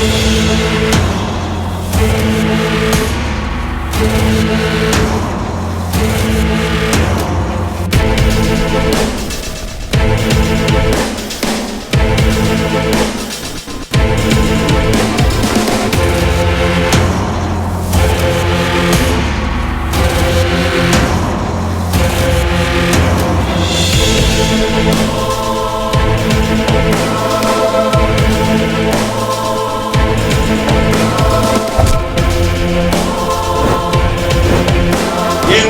We'll be right.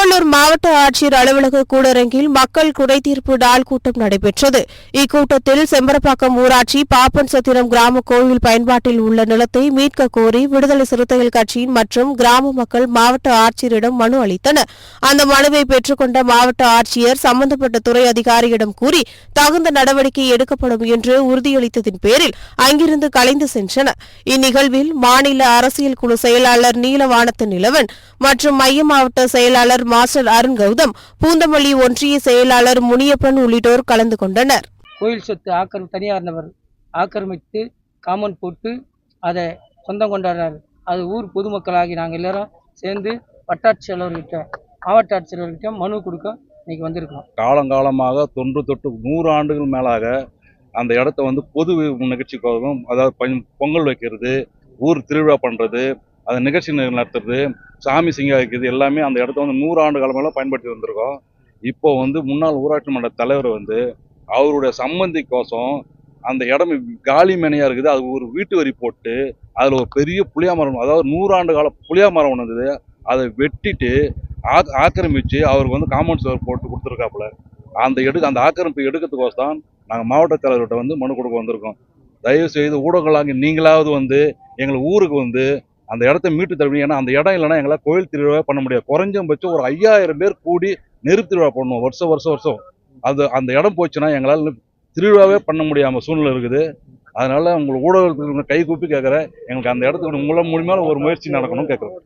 Tiruvallur மாவட்ட ஆட்சியர் அலுவலக கூடரங்கில் மக்கள் குறைதீர்ப்பு நாள் கூட்டம் நடைபெற்றது. இக்கூட்டத்தில் செம்பரப்பாக்கம் ஊராட்சி பாப்பன் சத்திரம் கிராம கோவில் பயன்பாட்டில் உள்ள நிலத்தை மீட்க கோரி விடுதலை சிறுத்தைகள் கட்சியின் மற்றும் கிராம மக்கள் மாவட்ட ஆட்சியரிடம் மனு அளித்தனர். அந்த மனுவை பெற்றுக்கொண்ட மாவட்ட ஆட்சியர் சம்பந்தப்பட்ட துறை அதிகாரியிடம் கூறி தகுந்த நடவடிக்கை எடுக்கப்படும் என்று உறுதியளித்ததின் பேரில் அங்கிருந்து கலைந்து சென்றனர். இந்நிகழ்வில் மாநில அரசியல் குழு செயலாளர் நீலவானத்து நிலவன் மற்றும் மைய மாவட்ட செயலாளர் மாஸ்டர் அருண் கௌதம் பூந்தமல்லி ஒன்றிய செயலாளர் முனியப்பன் உள்ளிட்டோர் கலந்து கொண்டனர். கோயில் சொத்து ஆக்கிரமி தனியார் நபர் ஆக்கிரமித்து காமன் போட்டு அதை சொந்தம் கொண்டாடுறாரு. அது ஊர் பொதுமக்களாகி நாங்கள் எல்லாரும் சேர்ந்து வட்டாட்சியாளர்கிட்ட மாவட்ட ஆட்சியாளர்கிட்ட மனு கொடுக்க இன்னைக்கு வந்திருக்கோம். காலங்காலமாக தொன்று தொட்டு நூறு ஆண்டுகள் மேலாக அந்த இடத்த வந்து பொது நிகழ்ச்சிக்காகவும் அதாவது பொங்கல் வைக்கிறது ஊர் திருவிழா பண்ணுறது அந்த நிகழ்ச்சி நடத்துறது சாமி சிங்க வைக்கிறது எல்லாமே அந்த இடத்த வந்து நூறு ஆண்டு காலமெல்லாம் பயன்படுத்தி வந்திருக்கோம். இப்போ வந்து முன்னாள் ஊராட்சி மன்ற தலைவர் வந்து அவருடைய சம்மந்திக்கோசம் அந்த இடம் காலி மேனையாக இருக்குது. அது ஒரு வீட்டு வரி போட்டு அதில் ஒரு பெரிய புளியா மரம் அதாவது நூறாண்டு கால புளியா மரம் ஒன்று இருந்தது அதை வெட்டிட்டு ஆக் ஆக்கிரமிச்சு அவருக்கு வந்து காம்பவுண்ட் சுவர் போட்டு கொடுத்துருக்காப்புல. அந்த எடுக்க அந்த ஆக்கிரமிப்பு எடுக்கிறதுக்கோசம் தான் நாங்கள் மாவட்ட தலைவர்கிட்ட வந்து மனு கொடுக்க வந்திருக்கோம். தயவு செய்து ஊடகங்களாக நீங்களாவது வந்து எங்கள் ஊருக்கு வந்து அந்த இடத்த மீட்டு தருவீங்க ஏன்னா அந்த இடம் இல்லைன்னா எங்களால் கோயில் திருவிழா பண்ண முடியாது. குறைஞ்சபட்சம் ஒரு ஐயாயிரம் பேர் கூடி நெருப்பு திருவிழா பண்ணுவோம் வருஷம் வருஷம் வருஷம். அது அந்த இடம் போச்சுன்னா எங்களால் திருவிழாவே பண்ண முடியாமல் சூழ்நிலை இருக்குது. அதனால உங்களுக்கு ஊடகத்துக்கு கை கூப்பி கேட்குறேன் எங்களுக்கு அந்த இடத்துக்கு மூலம் மூலியமாக ஒரு முயற்சி நடக்கணும்னு கேட்குறோம்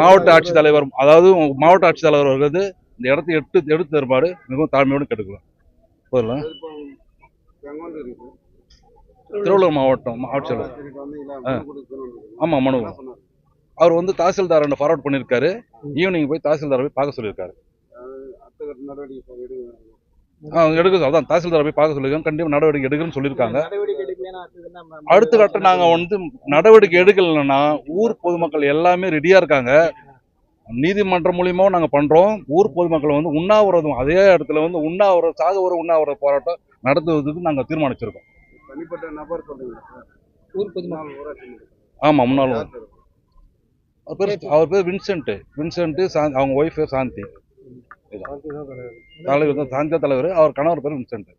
மாவட்ட ஆட்சித்தலைவர் அதாவது மாவட்ட ஆட்சித்தலைவர் வந்து இந்த இடத்தை எடுத்து எடுத்து தருமாறு மிகவும் தாழ்மையோடு கேட்டுக்கலாம் போதுங்களா திருவள்ளூர் மாவட்டம் ஆட்சியாளர். ஆ. ஆமாம் மனு அவர் வந்து தாசில்தார் ஃபார்வர்ட் பண்ணியிருக்காரு ஈவினிங் போய் தாசில்தாரை போய் பார்க்க சொல்லியிருக்காரு. ஆ எடுக்க அதான் தாசில்தாரை போய் பார்க்க சொல்லியிருக்காங்க. கண்டிப்பாக நடவடிக்கை எடுக்கணும்னு சொல்லியிருக்காங்க. அடுத்த கட்டம் நாங்கள் வந்து நடவடிக்கை எடுக்கலைன்னா ஊர் பொதுமக்கள் எல்லாமே ரெடியாக இருக்காங்க. நீதிமன்றம் மூலியமாவும் நாங்கள் பண்ணுறோம் ஊர் பொதுமக்கள் வந்து உண்ணாவிரதம் அதே இடத்துல வந்து உண்ணாவிரதம் சாக ஒரு உண்ணாவிரத போராட்டம் நடத்துவதற்கு நாங்கள் தீர்மானிச்சிருக்கோம். தனிப்பட்ட நபர் ஊர் பொதுமக்கள். ஆமாம் முன்னாள் அவர் பேர் அவர் பேர் வின்சென்ட். வின்சென்ட் சாந்தி அவங்க ஒய்ஃப் சாந்தி. இதான். தலைவர் தான் சாந்தியா தலைவர் அவர் கணவர் பேர் வின்சென்ட்.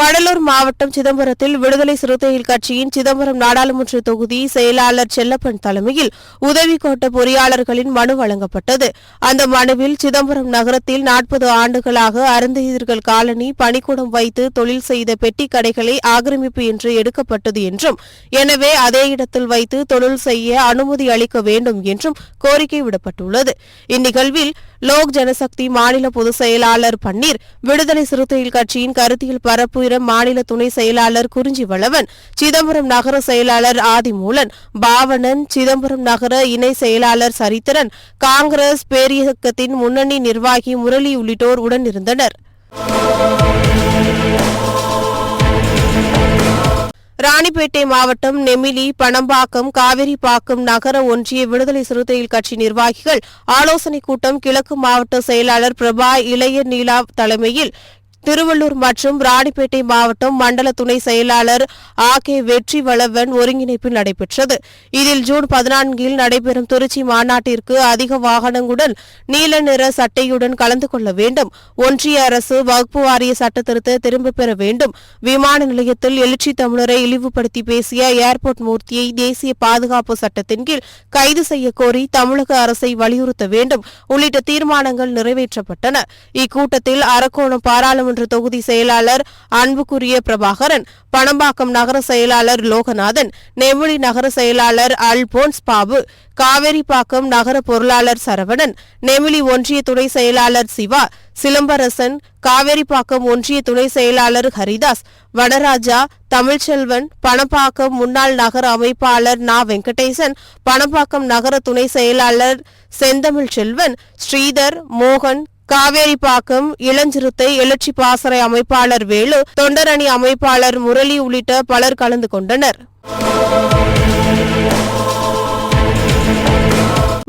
கடலூர் மாவட்டம் சிதம்பரத்தில் விடுதலை சிறுத்தைகள் கட்சியின் சிதம்பரம் நாடாளுமன்ற தொகுதி செயலாளர் செல்லப்பன் தலைமையில் உதவி கோட்ட பொறியாளர்களின் மனு வழங்கப்பட்டது. அந்த மனுவில் சிதம்பரம் நகரத்தில் நாற்பது ஆண்டுகளாக அருந்ததிர்கள் காலனி பணிக்கூடம் வைத்து தொழில் செய்த பெட்டி கடைகளை ஆக்கிரமிப்பு என்று எடுக்கப்பட்டது என்றும் எனவே அதே இடத்தில் வைத்து தொழில் செய்ய அனுமதி அளிக்க வேண்டும் என்றும் கோரிக்கை விடப்பட்டுள்ளது. இந்நிகழ்வில் லோக் ஜனசக்தி மாநில பொதுச் செயலாளர் பன்னீர் விடுதலை சிறுத்தைகள் கட்சியின் கருத்தியல் பரப்புர மாநில துணை செயலாளர் குறிஞ்சி வளவன் சிதம்பரம் நகர செயலாளர் ஆதிமூலன் பாவனன் சிதம்பரம் நகர இணை செயலாளர் சரித்திரன் காங்கிரஸ் பேரியக்கத்தின் முன்னணி நிர்வாகி முரளி உள்ளிட்டோர் உடனிருந்தனர். ராணிப்பேட்டை மாவட்டம் நெமிலி பணம்பாக்கம் காவிரிப்பாக்கம் நகர ஒன்றிய விடுதலை சிறுத்தைகள் கட்சி நிர்வாகிகள் ஆலோசனைக் கூட்டம் கிழக்கு மாவட்ட செயலாளர் பிரபா இளைய நீலா தலைமையில் திருவள்ளூர் மற்றும் ராணிப்பேட்டை மாவட்டம் மண்டல துணை செயலாளர் ஆ. கே. வெற்றி வளவன் ஒருங்கிணைப்பில் நடைபெற்றது. இதில் ஜூன் பதினான்கில் நடைபெறும் திருச்சி மாநாட்டிற்கு அதிக வாகனங்களுடன் நீல நிற சட்டையுடன் கலந்து கொள்ள வேண்டும். ஒன்றிய அரசு வகுப்பு வாரிய சட்ட திரும்பப் பெற வேண்டும். விமான நிலையத்தில் எழுச்சி தமிழரை இழிவுபடுத்தி பேசிய ஏர்போர்ட் மூர்த்தியை தேசிய பாதுகாப்பு சட்டத்தின் கீழ் கைது செய்ய கோரி தமிழக அரசை வலியுறுத்த வேண்டும். உள்ளிட்ட தீர்மானங்கள் நிறைவேற்றப்பட்டன. இக்கூட்டத்தில் அரக்கோணம் பாராளுமன்ற தொகுதி செயலாளர் அன்புக்குரிய பிரபாகரன் பணம்பாக்கம் நகர செயலாளர் லோகநாதன் நெமிலி நகர செயலாளர் அல்போன்ஸ் பாபு காவேரிப்பாக்கம் நகர பொருளாளர் சரவணன் நெமிலி ஒன்றிய துணை செயலாளர் சிவா சிலம்பரசன் காவேரிப்பாக்கம் ஒன்றிய துணை செயலாளர் ஹரிதாஸ் வனராஜா தமிழ்ச்செல்வன் பணப்பாக்கம் முன்னாள் நகர அமைப்பாளர் நா வெங்கடேசன் பணப்பாக்கம் நகர துணை செயலாளர் செந்தமிழ் செல்வன் ஸ்ரீதர் மோகன் காவேரிப்பாக்கம் இளஞ்சிறுத்தை எழுச்சி பாசறை அமைப்பாளர் வேலு தொண்டரணி அமைப்பாளர் முரளி உள்ளிட்ட பலர் கலந்து கொண்டனர்.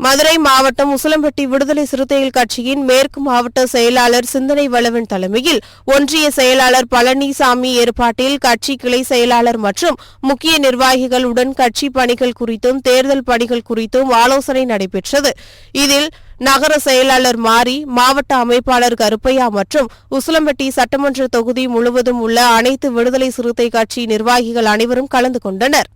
மதுரை மாவட்டம் உசிலம்பட்டி விடுதலை சிறுத்தைகள் கட்சியின் மேற்கு மாவட்ட செயலாளர் சிந்தனை வளவன் தலைமையில் ஒன்றிய செயலாளர் பழனிசாமி ஏற்பாட்டில் கட்சி கிளை செயலாளர் மற்றும் முக்கிய நிர்வாகிகளுடன் கட்சி பணிகள் குறித்தும் தேர்தல் பணிகள் குறித்தும் ஆலோசனை நடைபெற்றது. இதில் நகர செயலாளர் மாரி மாவட்ட அமைப்பாளர் கருப்பையா மற்றும் உசிலம்பட்டி சட்டமன்ற தொகுதி முழுவதும் உள்ள அனைத்து விடுதலை சிறுத்தை கட்சி நிர்வாகிகள் அனைவரும் கலந்து கொண்டனர்.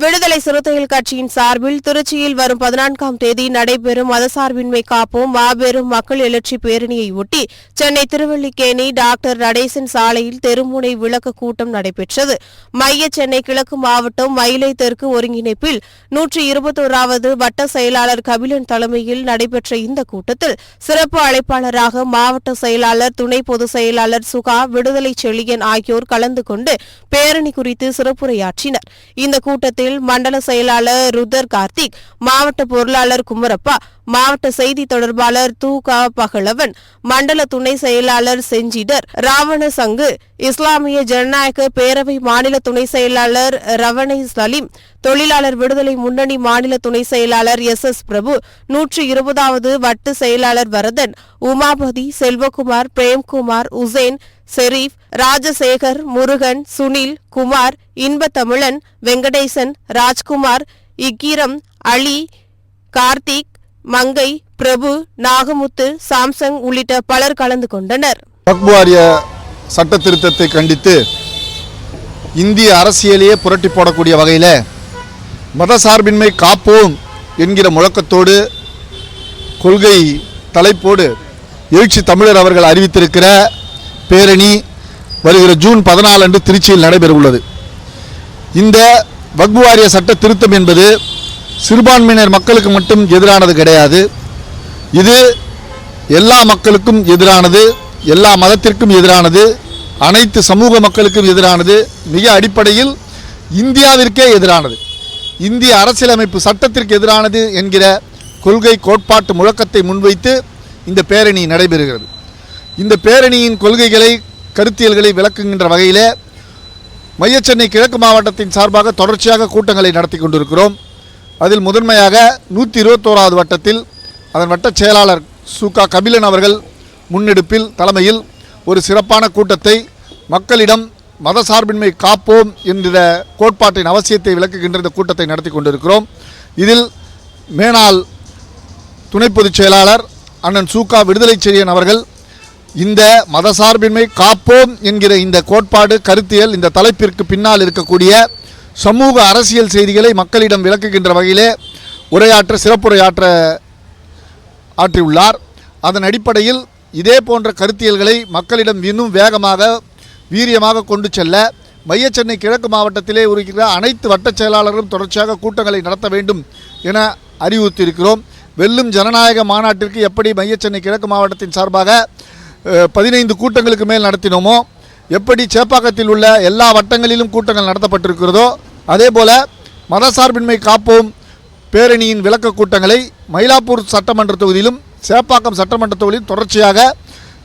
விடுதலை சிறுத்தைகள் கட்சியின் சார்பில் திருச்சியில் வரும் பதினான்காம் தேதி நடைபெறும் மதசார்பின்மை காப்போம் மாபெரும் மக்கள் எழுச்சி பேரணியை ஒட்டி சென்னை திருவல்லிக்கேணி டாக்டர் நடேசன் சாலையில் தெருமுனை விளக்க கூட்டம் நடைபெற்றது. மைய சென்னை கிழக்கு மாவட்டம் மயிலை தெற்கு ஒருங்கிணைப்பில் நூற்றி இருபத்தோராவது வட்ட செயலாளர் கபிலன் தலைமையில் நடைபெற்ற இந்த கூட்டத்தில் சிறப்பு அழைப்பாளராக மாவட்ட செயலாளர் துணை பொதுச் செயலாளர் சுகா விடுதலை செழியன் ஆகியோர் கலந்து கொண்டு பேரணி குறித்து சிறப்புரையாற்றினர். இந்த கூட்டத்தில் மண்டல செயலாளர் ருதர் கார்த்திக் மாவட்ட பொருளாளர் குமரப்பா மாவட்ட செய்தி தொடர்பாளர் து க பகலவன் மண்டல துணை செயலாளர் செஞ்சிடர் ராவண சங்கு இஸ்லாமிய ஜனநாயக பேரவை மாநில துணை செயலாளர் ரவணை சலீம் தொழிலாளர் விடுதலை முன்னணி மாநில துணை செயலாளர் எஸ் எஸ் பிரபு நூற்றி இருபதாவது வட்டு செயலாளர் வரதன் உமாபதி செல்வகுமார் பிரேம்குமார் உசேன் செரீப் ராஜசேகர் முருகன் சுனில் குமார் இன்பத்தமிழன் வெங்கடேசன் ராஜ்குமார் இக்கீரம் அலி கார்த்திக் மங்கை பிரபு நாகமுத்து சாம்சங் உள்ளிட்ட பலர் கலந்து கொண்டனர். வக்பு வாரிய சட்ட திருத்தத்தை கண்டித்து இந்திய அரசியலையே புரட்டி போடக்கூடிய வகையில் மதசார்பின்மை காப்போம் என்கிற முழக்கத்தோடு கொள்கை தலைப்போடு எழுச்சி தமிழர் அவர்கள் அறிவித்திருக்கிற பேரணி வருகிற ஜூன் பதினாலு அன்று திருச்சியில் நடைபெற உள்ளது இந்த வக்பு வாரிய சட்ட திருத்தம் என்பது சிறுபான்மையினர் மக்களுக்கு மட்டும் எதிரானது கிடையாது. இது எல்லா மக்களுக்கும் எதிரானது எல்லா மதத்திற்கும் எதிரானது அனைத்து சமூக மக்களுக்கும் எதிரானது. மிக அடிப்படையில் இந்தியாவிற்கே எதிரானது. இந்திய அரசியலமைப்பு சட்டத்திற்கு எதிரானது என்கிற கொள்கை கோட்பாட்டு முழக்கத்தை முன்வைத்து இந்த பேரணி நடைபெறுகிறது. இந்த பேரணியின் கொள்கைகளை கருத்தியல்களை விளக்குகின்ற வகையிலே மையச்சென்னை கிழக்கு மாவட்டத்தின் சார்பாக தொடர்ச்சியாக கூட்டங்களை நடத்தி கொண்டிருக்கிறோம். அதில் முதன்மையாக நூற்றி இருபத்தோராவது வட்டத்தில் அதன் வட்டச் செயலாளர் சுகா கபிலன் அவர்கள் முன்னெடுப்பில் தலைமையில் ஒரு சிறப்பான கூட்டத்தை மக்களிடம் மதசார்பின்மை காப்போம் என்கிற கோட்பாட்டின் அவசியத்தை விளக்குகின்ற இந்த கூட்டத்தை நடத்தி கொண்டிருக்கிறோம். இதில் மேனாள் துணை பொதுச் செயலாளர் அண்ணன் சூகா விடுதலை செழியன் அவர்கள் இந்த மதசார்பின்மை காப்போம் என்கிற இந்த கோட்பாடு கருத்தியல் இந்த தலைப்பிற்கு பின்னால் இருக்கக்கூடிய சமூக அரசியல் செய்திகளை மக்களிடம் விளக்குகின்ற வகையிலே உரையாற்ற சிறப்புரையாற்ற ஆற்றியுள்ளார். அதன் அடிப்படையில் இதே போன்ற கருத்தியல்களை மக்களிடம் இன்னும் வேகமாக வீரியமாக கொண்டு செல்ல மையச்சென்னை கிழக்கு மாவட்டத்திலே இருக்கிற அனைத்து வட்டச் செயலாளர்களும் தொடர்ச்சியாக கூட்டங்களை நடத்த வேண்டும் என அறிவுறுத்தியிருக்கிறோம். வெல்லும் ஜனநாயக மாநாட்டிற்கு எப்படி மைய சென்னை கிழக்கு மாவட்டத்தின் சார்பாக பதினைந்து கூட்டங்களுக்கு மேல் நடத்தினோமோ எப்படி சேப்பாக்கத்தில் உள்ள எல்லா வட்டங்களிலும் கூட்டங்கள் நடத்தப்பட்டிருக்கிறதோ அதே போல மதசார்பின்மை காப்போம் பேரணியின் விளக்க கூட்டங்களை மயிலாப்பூர் சட்டமன்ற தொகுதியிலும் சேப்பாக்கம் சட்டமன்ற தொகுதியிலும் தொடர்ச்சியாக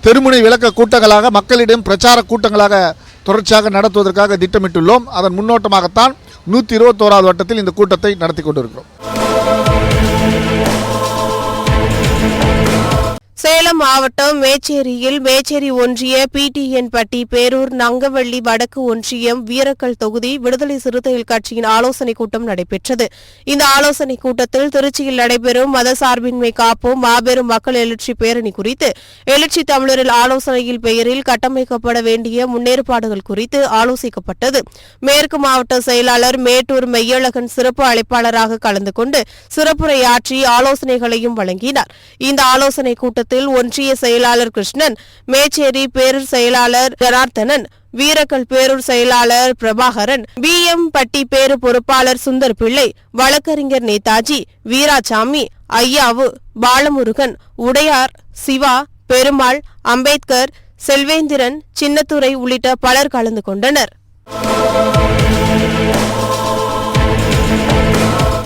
தெருமுனை விளக்க கூட்டங்களாக மக்களிடம் பிரச்சார கூட்டங்களாக தொடர்ச்சியாக நடத்துவதற்காக திட்டமிட்டுள்ளோம். அதன் முன்னோட்டமாகத்தான் நூற்றி இருபத்தோராவது வட்டத்தில் இந்த கூட்டத்தை நடத்தி கொண்டிருக்கிறோம். சேலம் மாவட்டம் மேச்சேரியில் மேச்சேரி ஒன்றிய பிடிஎன்பட்டி பேரூர் நங்கவள்ளி வடக்கு ஒன்றியம் வீரக்கல் தொகுதி விடுதலை சிறுத்தைகள் கட்சியின் ஆலோசனைக் கூட்டம் நடைபெற்றது. இந்த ஆலோசனைக் கூட்டத்தில் திருச்சியில் நடைபெறும் மதசார்பின்மை காப்போம் மாபெரும் மக்கள் எழுச்சி பேரணி குறித்து எழுச்சி தமிழரில் ஆலோசனையில் பெயரில் கட்டமைக்கப்பட வேண்டிய முன்னேற்பாடுகள் குறித்து ஆலோசிக்கப்பட்டது. மேற்கு மாவட்ட செயலாளர் மேட்டூர் மெய்யழகன் சிறப்பு அழைப்பாளராக கலந்து கொண்டு சிறப்புரையாற்றி ஆலோசனைகளையும் வழங்கினார். இந்த ஆலோசனைக் கூட்டத்தில் ஒன்றிய செயலாளர் கிருஷ்ணன் மேச்சேரி பேரூர் செயலாளர் ஜனார்த்தனன் வீரக்கல் பேரூர் செயலாளர் பிரபாகரன் பி. எம். பட்டி பேரு பொறுப்பாளர் சுந்தர் பிள்ளை வழக்கறிஞர் நேதாஜி வீராசாமி ஐயாவு பாலமுருகன் உடையார் சிவா பெருமாள் அம்பேத்கர் செல்வேந்திரன் சின்னத்துரை உள்ளிட்ட பலர் கலந்து கொண்டனர்.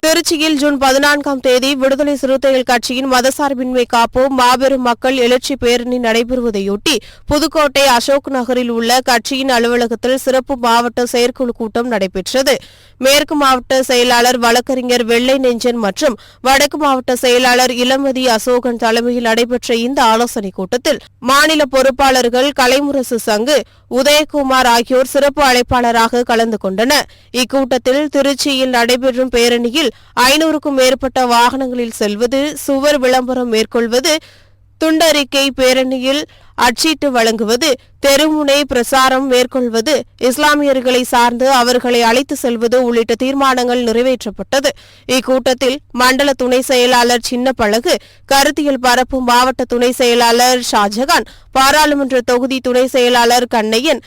திருச்சியில் ஜூன் பதினான்காம் தேதி விடுதலை சிறுத்தைகள் கட்சியின் மதசார்பின்மை காப்போம் மாபெரும் மக்கள் எழுச்சி பேரணி நடைபெறுவதையொட்டி புதுக்கோட்டை அசோக் நகரில் உள்ள கட்சியின் அலுவலகத்தில் சிறப்பு மாவட்ட செயற்குழு கூட்டம் நடைபெற்றது. மேற்கு மாவட்ட செயலாளர் வழக்கறிஞர் வெள்ளை நெஞ்சன் மற்றும் வடக்கு மாவட்ட செயலாளர் இளமதி அசோகன் தலைமையில் நடைபெற்ற இந்த ஆலோசனைக் கூட்டத்தில் மாநில பொறுப்பாளர்கள் கலைமுரசு சங்கு உதயகுமார் ஆகியோர் சிறப்பு அழைப்பாளராக கலந்து கொண்டனர். இக்கூட்டத்தில் திருச்சியில் நடைபெறும் பேரணியில் ஐநூறுக்கும் மேற்பட்ட வாகனங்களில் செல்வது சுவர் விளம்பரம் மேற்கொள்வது துண்டறிக்கை பேரணியில் அச்சீட்டு வழங்குவது தெருமுனை பிரசாரம் மேற்கொள்வது இஸ்லாமியர்களை சார்ந்து அவர்களை அழைத்து செல்வது உள்ளிட்ட தீர்மானங்கள் நிறைவேற்றப்பட்டது. இக்கூட்டத்தில் மண்டல துணை செயலாளர் சின்னப்பழகு கருத்தியல் பரப்பு மாவட்ட துணை செயலாளர் ஷாஜகான் பாராளுமன்ற தொகுதி துணை செயலாளர் கண்ணையன்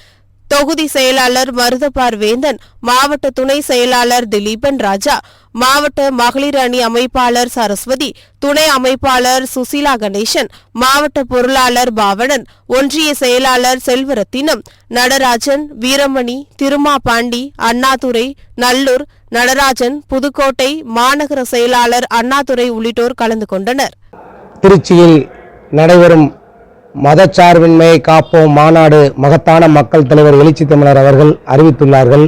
தொகுதி செயலாளர் மருதப்பார் வேந்தன் மாவட்ட துணை செயலாளர் திலீபன் ராஜா மாவட்ட மகளிர் அணி அமைப்பாளர் சரஸ்வதி துணை அமைப்பாளர் சுசீலா கணேசன் மாவட்ட பொருளாளர் பாவணன் ஒன்றிய செயலாளர் செல்வரத்தினம் நடராஜன் வீரமணி திருமா பாண்டி அண்ணாதுரை நல்லூர் நடராஜன் புதுக்கோட்டை மாநகர செயலாளர் அண்ணாதுரை உள்ளிட்டோர் கலந்து கொண்டனர். திருச்சியில் நடைபெறும் மதச்சார்பின்மையை காப்போம் மாநாடு மகத்தான மக்கள் தலைவர் எழுச்சி தமிழர் அவர்கள் அறிவித்துள்ளார்கள்.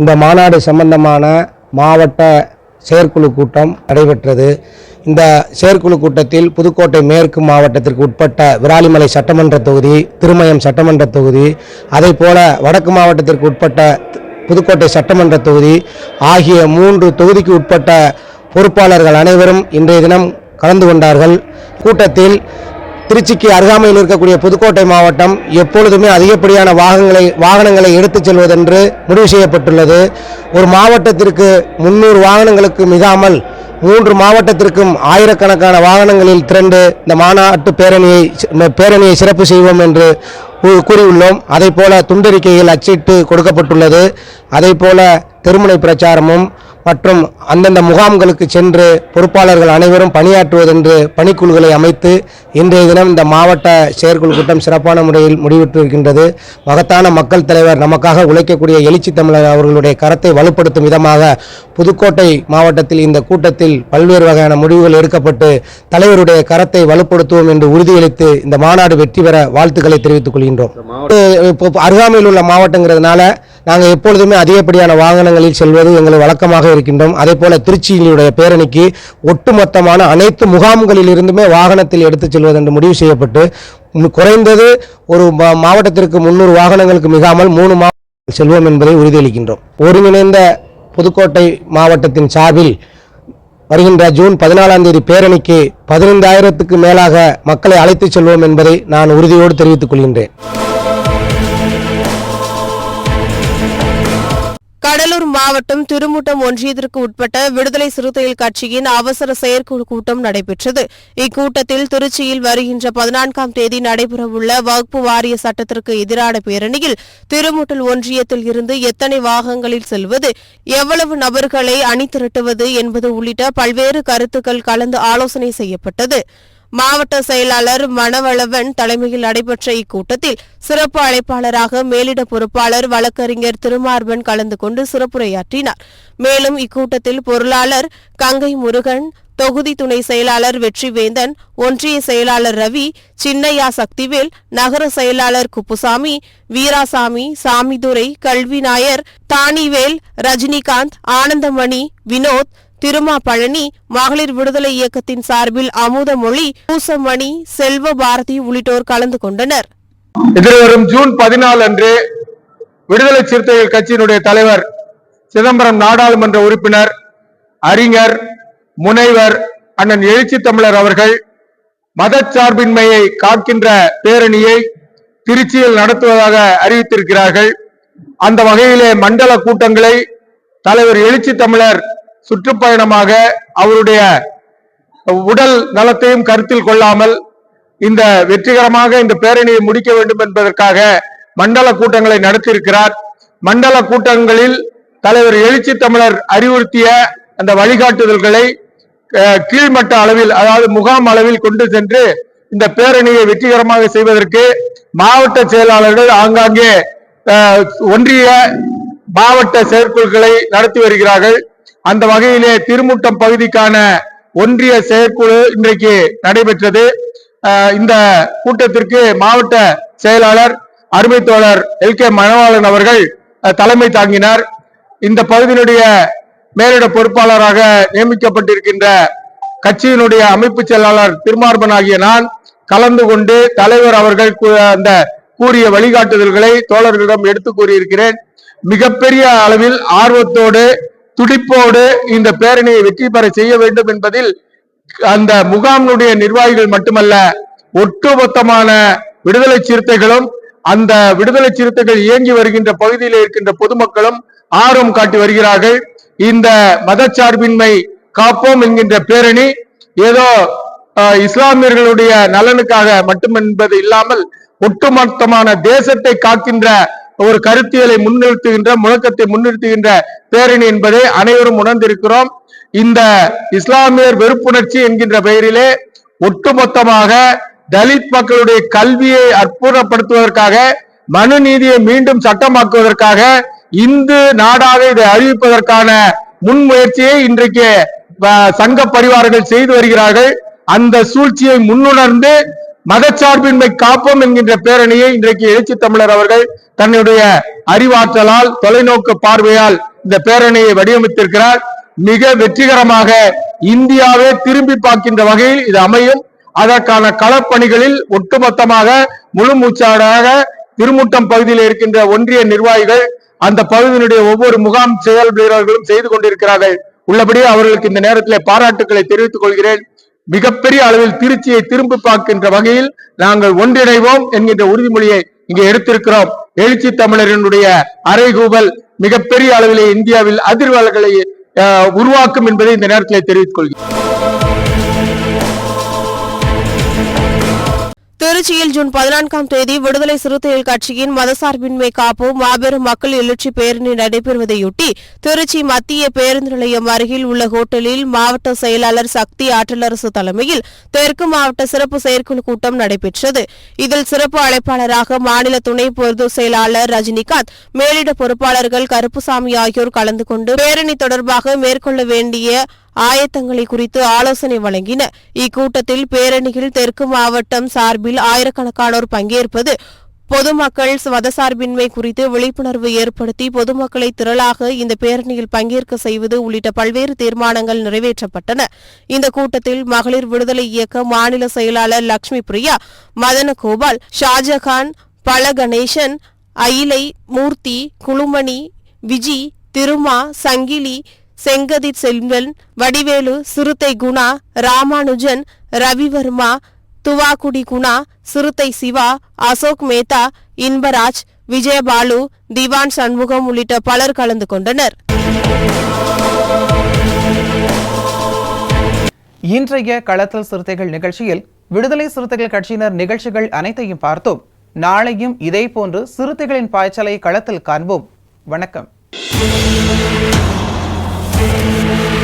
இந்த மாநாடு சம்பந்தமான மாவட்ட செயற்குழு கூட்டம் நடைபெற்றது. இந்த செயற்குழு கூட்டத்தில் புதுக்கோட்டை மேற்கு மாவட்டத்திற்கு உட்பட்ட விராலிமலை சட்டமன்ற தொகுதி திருமயம் சட்டமன்ற தொகுதி அதே போல வடக்கு மாவட்டத்திற்கு உட்பட்ட புதுக்கோட்டை சட்டமன்ற தொகுதி ஆகிய மூன்று தொகுதிக்கு உட்பட்ட பொறுப்பாளர்கள் அனைவரும் இன்றைய தினம் கலந்து கொண்டார்கள். கூட்டத்தில் திருச்சிக்கு அருகாமையில் இருக்கக்கூடிய புதுக்கோட்டை மாவட்டம் எப்பொழுதுமே அதிகப்படியான வாகனங்களை வாகனங்களை எடுத்துச் செல்வதென்று முடிவு செய்யப்பட்டுள்ளது. ஒரு மாவட்டத்திற்கு முன்னூறு வாகனங்களுக்கு மிகாமல் மூன்று மாவட்டத்திற்கும் ஆயிரக்கணக்கான வாகனங்களில் திரண்டு இந்த மாநாட்டு பேரணியை பேரணியை சிறப்பு செய்வோம் என்று கூ- கூறியுள்ளோம். அதே போல துண்டறிக்கையில் அச்சிட்டு கொடுக்கப்பட்டுள்ளது. அதே போல திருமண பிரச்சாரமும் மற்றும் அந்தந்த முகாம்களுக்கு சென்று பொறுப்பாளர்கள் அனைவரும் பணியாற்றுவதென்று பணிக்குழுக்களை அமைத்து இன்றைய தினம் இந்த மாவட்ட செயற்குழு கூட்டம் சிறப்பான முறையில் முடிவிட்டிருக்கின்றது மகத்தான மக்கள் தலைவர் நமக்காக உழைக்கக்கூடிய எழுச்சி தமிழர் அவர்களுடைய கரத்தை வலுப்படுத்தும் விதமாக புதுக்கோட்டை மாவட்டத்தில் இந்த கூட்டத்தில் பல்வேறு வகையான முடிவுகள் எடுக்கப்பட்டு தலைவருடைய கரத்தை வலுப்படுத்துவோம் என்று உறுதியளித்து இந்த மாநாடு வெற்றி பெற வாழ்த்துக்களை தெரிவித்துக் கொள்கின்றோம். இப்போ அருகாமையில் உள்ள மாவட்டங்கிறதுனால நாங்கள் எப்பொழுதுமே அதிகப்படியான வாகனங்களில் செல்வது எங்களுக்கு வழக்கமாக இருக்கின்றோம். அதே போல திருச்சியினுடைய பேரணிக்கு ஒட்டுமொத்தமான அனைத்து முகாம்களில் இருந்துமே வாகனத்தில் எடுத்துச் செல்வது என்று முடிவு செய்யப்பட்டு குறைந்தது ஒரு மா- மாவட்டத்திற்கு முன்னூறு வாகனங்களுக்கு மிகாமல் மூணு மாவட்டங்கள் செல்வோம் என்பதை உறுதியளிக்கின்றோம். ஒருங்கிணைந்த புதுக்கோட்டை மாவட்டத்தின் சார்பில் வருகின்ற ஜூன் பதினாலாம் தேதி பேரணிக்கு பதினைந்தாயிரத்துக்கு மேலாக மக்களை அழைத்துச் செல்வோம் என்பதை நான் உறுதியோடு தெரிவித்துக் கொள்கின்றேன். கடலூர் மாவட்டம் திருமுட்டம் ஒன்றியத்திற்கு உட்பட்ட விடுதலை சிறுத்தைகள் கட்சியின் அவசர செயற்குழு கூட்டம் நடைபெற்றது. இக்கூட்டத்தில் திருச்சியில் வருகின்ற பதினான்காம் தேதி நடைபெறவுள்ள வகுப்பு வாரிய சட்டத்திற்கு எதிரான பேரணியில் திருமுட்டல் ஒன்றியத்தில் இருந்து எத்தனை வாகனங்களில் செல்வது எவ்வளவு நபர்களை அணி திரட்டுவது என்பது உள்ளிட்ட பல்வேறு கருத்துக்கள் கலந்து ஆலோசனை செய்யப்பட்டது. மாவட்ட செயலாளர் மணவளவன் தலைமையில் நடைபெற்ற இக்கூட்டத்தில் சிறப்பு அழைப்பாளராக மேலிட பொறுப்பாளர் வழக்கறிஞர் திருமார்பன் கலந்து கொண்டு சிறப்புரையாற்றினார். மேலும் இக்கூட்டத்தில் பொருளாளர் கங்கை முருகன் தொகுதி துணை செயலாளர் வெற்றிவேந்தன் ஒன்றிய செயலாளர் ரவி சின்னையா சக்திவேல் நகர செயலாளர் குப்புசாமி வீராசாமி சாமிதுரை கல்வி நாயர் தானிவேல் ரஜினிகாந்த் ஆனந்தமணி வினோத் திருமா பழனி மகளிர் விடுதலை இயக்கத்தின் சார்பில் அமுதமொழி பூசமணி செல்வ பாரதி உள்ளிட்டோர் கலந்து கொண்டனர். எதிர்வரும் ஜூன் பதினாலு அன்று விடுதலை சிறுத்தைகள் கட்சியினுடைய தலைவர் சிதம்பரம் நாடாளுமன்ற உறுப்பினர் அறிஞர் முனைவர் அண்ணன் எழுச்சி தமிழர் அவர்கள் மதச்சார்பின்மையை காக்கின்ற பேரணியை திருச்சியில் நடத்துவதாக அறிவித்திருக்கிறார்கள். அந்த வகையிலே மண்டல கூட்டங்களை தலைவர் எழுச்சி தமிழர் சுற்றுப்பயணமாக அவருடைய உடல் நலத்தையும் கருத்தில் கொள்ளாமல் இந்த வெற்றிகரமாக இந்த பேரணியை முடிக்க வேண்டும் என்பதற்காக மண்டல கூட்டங்களை நடத்தியிருக்கிறார். மண்டல கூட்டங்களில் தலைவர் எழுச்சி தமிழர் அறிவுறுத்திய அந்த வழிகாட்டுதல்களை கீழ்மட்ட அளவில் அதாவது முகாம் அளவில் கொண்டு சென்று இந்த பேரணியை வெற்றிகரமாக செய்வதற்கு மாவட்ட செயலாளர்கள் ஆங்காங்கே ஒன்றிய மாவட்ட செயற்குழுக்களை நடத்தி வருகிறார்கள். அந்த வகையிலே திருமுட்டம் பகுதிக்கான ஒன்றிய செயற்குழு இன்றைக்கு நடைபெற்றது. இந்த கூட்டத்திற்கு மாவட்ட செயலாளர் அருமை தோழர் எல். கே. மணவாளன் அவர்கள் தலைமை தாங்கினார். இந்த பகுதியினுடைய மேலிட பொறுப்பாளராக நியமிக்கப்பட்டிருக்கின்ற கட்சியினுடைய அமைப்பு செயலாளர் திருமார்பன் ஆகிய நான் கலந்து கொண்டு தலைவர் அவர்கள் கூ- அந்த கூறிய வழிகாட்டுதல்களை தோழர்களிடம் எடுத்து கூறியிருக்கிறேன். மிகப்பெரிய அளவில் ஆர்வத்தோடு துடிப்போடு இந்த பேரணியை வெற்றி பெற செய்ய வேண்டும் என்பதில் அந்த முகாமினுடைய நிர்வாகிகள் மட்டுமல்ல ஒட்டுமொத்தமான விடுதலை சிறுத்தைகளும் அந்த விடுதலை சிறுத்தைகள் இயங்கி வருகின்ற பகுதியில் இருக்கின்ற பொதுமக்களும் ஆர்வம் காட்டி வருகிறார்கள். இந்த மதச்சார்பின்மை காப்போம் என்கின்ற பேரணி ஏதோ இஸ்லாமியர்களுடைய நலனுக்காக மட்டும் என்பது இல்லாமல் ஒட்டுமொத்தமான தேசத்தை காக்கின்ற ஒரு கருத்தியலை முன்னிறுத்துகின்ற முழக்கத்தை முன்னிறுத்துகின்ற பேரணி என்பதை அனைவரும் உணர்ந்திருக்கிறோம். இந்த இஸ்லாமியர் வெறுப்புணர்ச்சி என்கின்ற பெயரிலே ஒட்டுமொத்தமாக தலித் மக்களுடைய கல்வியை அற்புதப்படுத்துவதற்காக மனு நீதியை மீண்டும் சட்டமாக்குவதற்காக இந்து நாடாக இதை அறிவிப்பதற்கான முன்முயற்சியை இன்றைக்கு சங்க பரிவாரங்கள் செய்து வருகிறார்கள். அந்த சூழ்ச்சியை முன்னுணர்ந்து மதச்சார்பின்மை காப்போம் என்கின்ற பேரணியை இன்றைக்கு எழுச்சி தமிழர் அவர்கள் தன்னுடைய அறிவாற்றலால் தொலைநோக்கு பார்வையால் இந்த பேரணியை வடிவமைத்திருக்கிறார். மிக வெற்றிகரமாக இந்தியாவே திரும்பி பார்க்கின்ற வகையில் இது அமையும். அதற்கான களப்பணிகளில் ஒட்டுமொத்தமாக முழு மூச்சாடாக திருமுட்டம் பகுதியில் இருக்கின்ற ஒன்றிய நிர்வாகிகள் அந்த பகுதியினுடைய ஒவ்வொரு முகாம் செயல் வீரர்களும் செய்து கொண்டிருக்கிறார்கள். உள்ளபடியே அவர்களுக்கு இந்த நேரத்தில் பாராட்டுக்களை தெரிவித்துக் கொள்கிறேன். மிகப்பெரிய அளவில் திருச்சியை திரும்பி பார்க்கின்ற வகையில் நாங்கள் ஒன்றிணைவோம் என்கின்ற உறுதிமொழியை இங்கே எடுத்திருக்கிறோம். எழுச்சி தமிழரினுடைய அறைகூவல் மிகப்பெரிய அளவிலே இந்தியாவில் அதிர்வலைகளை உருவாக்கும் என்பதை இந்த நேரத்தில் தெரிவித்துக் கொள்கிறேன். திருச்சியில் ஜூன் பதினான்காம் தேதி விடுதலை சிறுத்தைகள் கட்சியின் மதசார்பின்மை காப்போம் மாபெரும் மக்கள் எழுச்சி பேரணி நடைபெறுவதையொட்டி திருச்சி மத்திய பேருந்து நிலையம் அருகில் உள்ள ஹோட்டலில் மாவட்ட செயலாளர் சக்தி ஆற்றலரசு தலைமையில் தெற்கு மாவட்ட சிறப்பு செயற்குழு கூட்டம் நடைபெற்றது. இதில் சிறப்பு அழைப்பாளராக மாநில துணை பொது செயலாளர் ரஜினிகாந்த் மேலிட பொறுப்பாளர்கள் கருப்புசாமி ஆகியோர் கலந்து கொண்டு பேரணி தொடர்பாக மேற்கொள்ள வேண்டிய ஆயத்தங்களை குறித்து ஆலோசனை வழங்கினர் இக்கூட்டத்தில் பேரணியில் தெற்கு மாவட்டம் சார்பில் ஆயிரக்கணக்கானோர் பங்கேற்பது பொதுமக்கள் மதசார்பின்மை குறித்து விழிப்புணர்வு ஏற்படுத்தி பொதுமக்களை திரளாக இந்த பேரணியில் பங்கேற்க செய்வது உள்ளிட்ட பல்வேறு தீர்மானங்கள் நிறைவேற்றப்பட்டன. இந்த கூட்டத்தில் மகளிர் விடுதலை இயக்க மாநில செயலாளர் லட்சுமி பிரியா மதன கோபால் ஷாஜகான் பல கணேசன் அயிலை மூர்த்தி குழுமணி விஜி திருமா சங்கிலி செங்கதி செல்வன் வடிவேலு சிறுத்தை குணா ராமானுஜன் ரவிவர்மா துவாக்குடி குணா சிறுத்தை சிவா அசோக் மேத்தா இன்பராஜ் விஜயபாலு திவான் சண்முகம் உள்ளிட்ட பலர் கலந்து கொண்டனர். இன்றைய களத்தல் சிறுத்தைகள் நிகழ்ச்சியில் விடுதலை சிறுத்தைகள் கட்சியினர் நிகழ்ச்சிகள் அனைத்தையும் பார்த்தோம். நாளையும் இதேபோன்று சிறுத்தைகளின் பாய்ச்சலை களத்தில் காண்போம். வணக்கம். Música